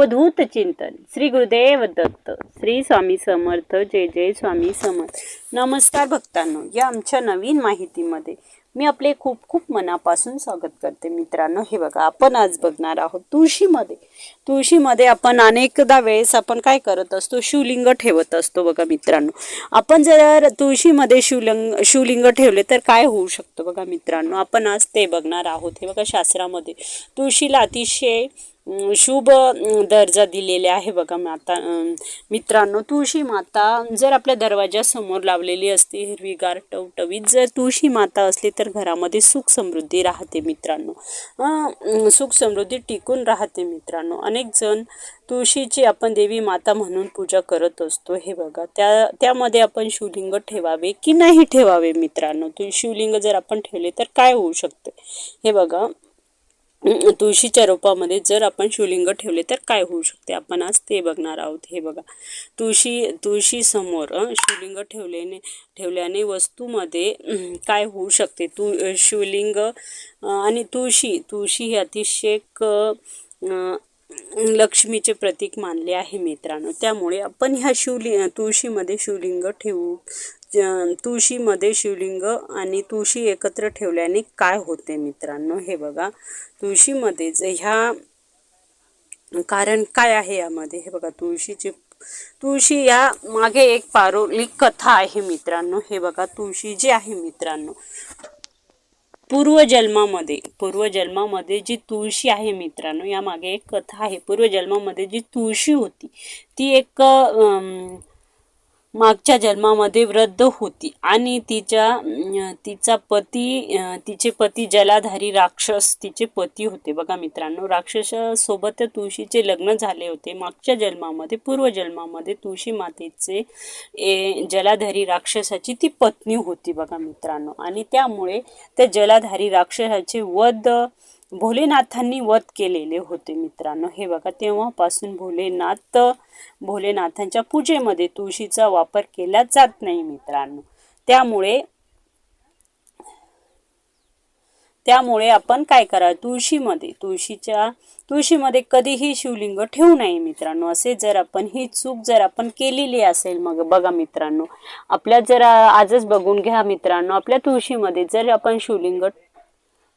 अवधूत चिंतन. श्री गुरुदेव दत्त श्री स्वामी समर्थ जय जय स्वामी समर्थ. नमस्कार भक्तांनो या आमच्या नवीन माहितीमध्ये मी आपले खूप खूप मनापासून स्वागत करते. मित्रांनो हे बघा आपण आज बघणार आहोत तुळशीमध्ये. तुळशीमध्ये आपण अनेकदा वेळेस आपण काय करत असतो? शिवलिंग ठेवत असतो बघा मित्रांनो. आपण जर तुळशीमध्ये शिवलिंग शिवलिंग ठेवले तर काय होऊ शकतं बघा मित्रांनो? आपण आज ते बघणार आहोत. हे बघा शास्त्रामध्ये. तुळशीला अतिशय शुभ दर्जा दिलेला आहे बघा माता मित्रांनो. तुळशी माता जर आपल्या दरवाजासमोर लावलेली असते हिरवीगार टवटवीत जर तुळशी माता असली तर घरामध्ये सुख समृद्धी राहते मित्रांनो. सुख समृद्धी टिकून राहते मित्रांनो. अनेक जण तुळशीची आपण देवी माता म्हणून पूजा करत असतो. हे बघा त्या त्यामध्ये आपण शिवलिंग ठेवावे की नाही ठेवावे मित्रांनो? तु शिवलिंग जर आपण ठेवले तर काय होऊ शकते? हे बघा तुळशीच्या रोपामध्ये जर आपण शिवलिंग ठेवले तर काय होऊ शकते? आपण आज ते बघणार आहोत हे बघा. तुळशी तुळशीसमोर शिवलिंग ठेवल्याने ठेवल्याने वस्तूमध्ये काय होऊ शकते? तु शिवलिंग आणि तुळशी तुळशी ही अतिशय एक, लक्ष्मीचे प्रतीक मानले आहे मित्रांनो. त्यामुळे आपण ह्या शिवलिंग तुळशीमध्ये शिवलिंग ठेवू तुळशीमध्ये शिवलिंग आणि तुळशी एकत्र ठेवल्याने काय होते मित्रांनो? हे बघा. तुळशीमध्येच ह्या कारण काय आहे यामध्ये? हे बघा तुळशीची तुळशी या मागे एक पारोली कथा आहे मित्रांनो. हे बघा तुळशी जी आहे मित्रांनो पूर्वजन्मामध्ये पूर्वजन्मामध्ये जी तुळशी आहे मित्रांनो यामागे एक कथा आहे. पूर्वजन्मामध्ये जी तुळशी होती ती एक मागच्या जन्मामध्ये वृद्ध होती आणि तिच्या तिचा पती तिचे पती जलाधारी राक्षस तिचे पती होते. बघा मित्रांनो राक्षसासोबत तुळशीचे लग्न झाले होते. मागच्या जन्मामध्ये पूर्व जन्मामध्ये तुळशी मातेचे ए, जलाधारी राक्षसाची ती पत्नी होती बघा मित्रांनो. आणि त्यामुळे त्या जलाधारी राक्षसाचे वध भोलेनाथांनी वध केलेले होते मित्रांनो. हे बघा तेव्हापासून भोलेनाथ भोलेनाथांच्या पूजेमध्ये तुळशीचा वापर केला जात नाही मित्रांनो. त्यामुळे त्यामुळे आपण काय करा तुळशीमध्ये तुळशीच्या तुळशीमध्ये कधीही शिवलिंग ठेवू नये मित्रांनो. असे जर आपण ही चूक जर आपण केलेली असेल मग बघा मित्रांनो. आपल्या जर आजच बघून घ्या मित्रांनो. आपल्या तुळशीमध्ये जर आपण शिवलिंग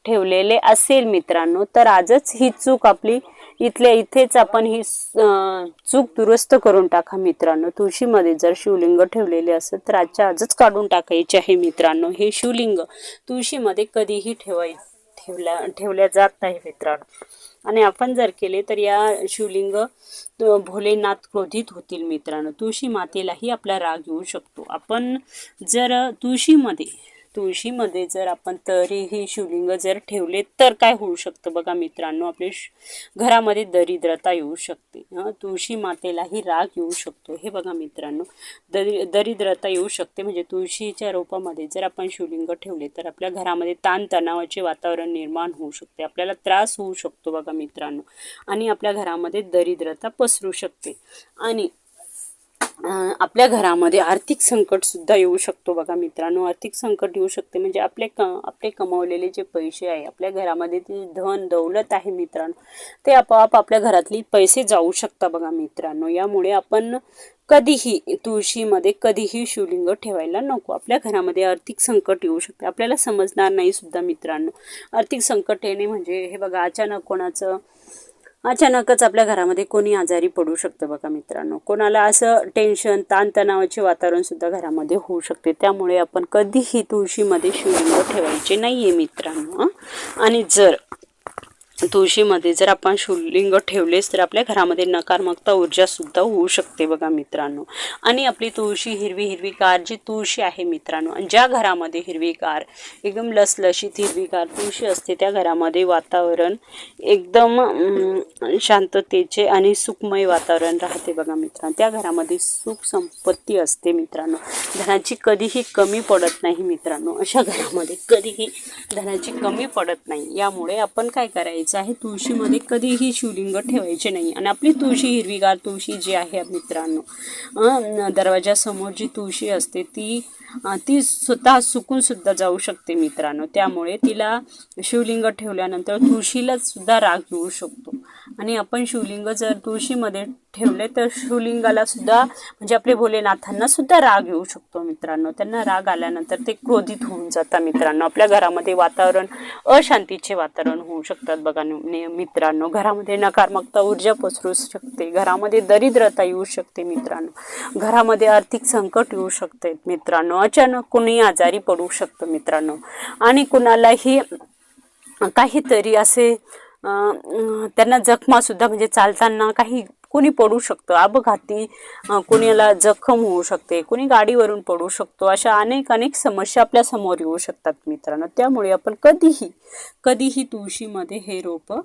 ठेवलेले असेल मित्रांनो तर आजच ही चूक आपली इथल्या इथेच आपण ही चूक दुरुस्त करून टाका मित्रांनो. तुळशीमध्ये जर शिवलिंग ठेवलेले असेल तर आजच्या आजच काढून टाकायचे आहे मित्रांनो. हे शिवलिंग तुळशीमध्ये कधीही ठेवाय ठेवल्या ठेवल्या जात नाही मित्रांनो. आणि आपण जर केले तर या शिवलिंग भोलेनाथ क्रोधित होतील मित्रांनो. तुळशी मातेलाही आपला राग येऊ शकतो. आपण जर तुळशीमध्ये तुळशीमध्ये जर आपण तरीही शिवलिंग जर ठेवले तर काय होऊ शकतं बघा मित्रांनो? आपले घरामध्ये दरिद्रता येऊ शकते. हां? तुळशी मातेलाही राग येऊ शकतो. हे बघा मित्रांनो दरि दरिद्रता येऊ शकते. म्हणजे तुळशीच्या रोपामध्ये जर आपण शिवलिंग ठेवले तर आपल्या घरामध्ये ताणतणावाचे वातावरण निर्माण होऊ शकते. आपल्याला त्रास होऊ शकतो बघा मित्रांनो. आणि आपल्या घरामध्ये दरिद्रता पसरू शकते. आणि आपल्या घरामध्ये आर्थिक संकटसुद्धा येऊ शकतो बघा मित्रांनो. आर्थिक संकट येऊ शकते म्हणजे आपले क आपले कमावलेले जे पैसे आहे आपल्या घरामध्ये ती धन दौलत आहे मित्रांनो ते आपोआप आपल्या घरातली पैसे जाऊ शकतात बघा मित्रांनो. यामुळे आपण कधीही तुळशीमध्ये कधीही शिवलिंग ठेवायला नको. आपल्या घरामध्ये आर्थिक संकट येऊ शकते. आपल्याला समजणार नाही सुद्धा मित्रांनो. आर्थिक संकट येणे म्हणजे हे बघा अचानक कोणाचं अचानकच आपल्या घरामध्ये कोणी आजारी पडू शकतं बघा मित्रांनो. कोणाला असं टेन्शन ताणतणावाचे वातावरण सुद्धा घरामध्ये होऊ शकते. त्यामुळे आपण कधीही तुळशीमध्ये शिवलिंग ठेवायचे नाही आहे मित्रांनो आणि जर तुळशीमध्ये जर आपण शिवलिंग ठेवलेच तर आपल्या घरामध्ये नकारात्मकता ऊर्जासुद्धा होऊ शकते बघा मित्रांनो. आणि आपली तुळशी हिरवी हिरवीगार जी तुळशी आहे मित्रांनो आणि ज्या घरामध्ये हिरवीगार एकदम लसलशीत हिरवीगार तुळशी असते त्या घरामध्ये वातावरण एकदम शांततेचे आणि सुखमय वातावरण राहते बघा मित्रांनो. त्या घरामध्ये सुख संपत्ती असते मित्रांनो. धनाची कधीही कमी पडत नाही मित्रांनो. अशा घरामध्ये कधीही धनाची कमी पडत नाही. यामुळे आपण काय करायचं? आहे तुळशीमध्ये कधीही शिवलिंग ठेवायचे नाही. आणि आपली तुळशी हिरवीगार तुळशी जी आहे मित्रांनो दरवाजासमोर जी तुळशी असते ती ती स्वतः सुकून सुद्धा जाऊ शकते मित्रांनो. त्यामुळे तिला शिवलिंग ठेवल्यानंतर तुळशीला सुद्धा राग येऊ शकतो. आणि आपण शिवलिंग जर तुळशीमध्ये ठेवले तर शिवलिंगाला सुद्धा म्हणजे आपले भोलेनाथांना सुद्धा राग येऊ शकतो मित्रांनो. त्यांना राग आल्यानंतर ते क्रोधित होऊन जातात मित्रांनो. आपल्या घरामध्ये वातावरण अशांतीचे वातावरण होऊ शकतात बघा मित्रांनो. घरामध्ये नकारात्मकता ऊर्जा पसरू शकते. घरामध्ये दरिद्रता येऊ शकते मित्रांनो. घरामध्ये आर्थिक संकट येऊ शकते मित्रांनो. अचानक कोणी आजारी पडू शकतं मित्रांनो. आणि कुणालाही काहीतरी असे त्यांना जखमासुद्धा म्हणजे चालताना काही कोणी पडू शकतं अपघाती अं, कोणाला जखम होऊ शकते कोणी गाडीवरून पडू शकतो अशा अनेक अनेक समस्या आपल्यासमोर येऊ शकतात मित्रांनो. त्यामुळे आपण कधीही कधीही तुळशीमध्ये हे रोपं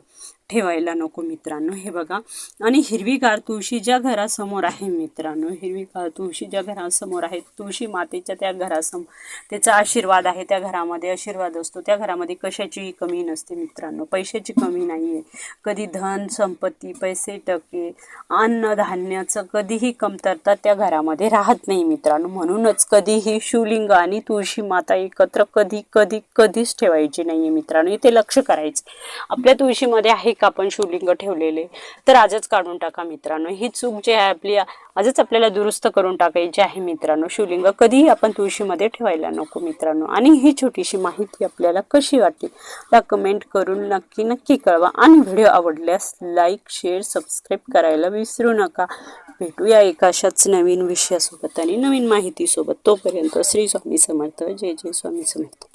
ठेवायला नको मित्रांनो. हे बघा. आणि हिरवीगार तुळशी ज्या घरासमोर आहे मित्रांनो हिरवीगार तुळशी ज्या घरासमोर आहे तुळशी मातेच्या त्या घरासमोर त्याचा आशीर्वाद आहे त्या घरामध्ये आशीर्वाद असतो त्या घरामध्ये कशाचीही कमी नसते मित्रांनो. पैशाची कमी नाही आहे कधी धन संपत्ती पैसे टके अन्नधान्याचं कधीही कमतरता त्या घरामध्ये राहत नाही मित्रांनो. म्हणूनच कधीही शिवलिंग आणि तुळशी माता एकत्र कधी कधी कधीच ठेवायची नाही आहे मित्रांनो. इथे लक्ष करायचं आपल्या तुळशीमध्ये आहे एक आपण शिवलिंग ठेवलेले तर आजच काढून टाका मित्रांनो. ही चूक जी आहे आपली आजच आपल्याला दुरुस्त करून टाकायची आहे मित्रांनो. शिवलिंग कधीही आपण तुळशीमध्ये ठेवायला नको मित्रांनो. आणि ही छोटीशी माहिती आपल्याला कशी वाटली त्या कमेंट करून नक्की नक्की कळवा. आणि व्हिडिओ आवडल्यास लाईक शेअर सबस्क्राईब करायला विसरू नका. भेटूया एका अशाच नवीन विषयासोबत आणि नवीन माहितीसोबत. तोपर्यंत श्री स्वामी समर्थ. जय जय स्वामी समर्थ.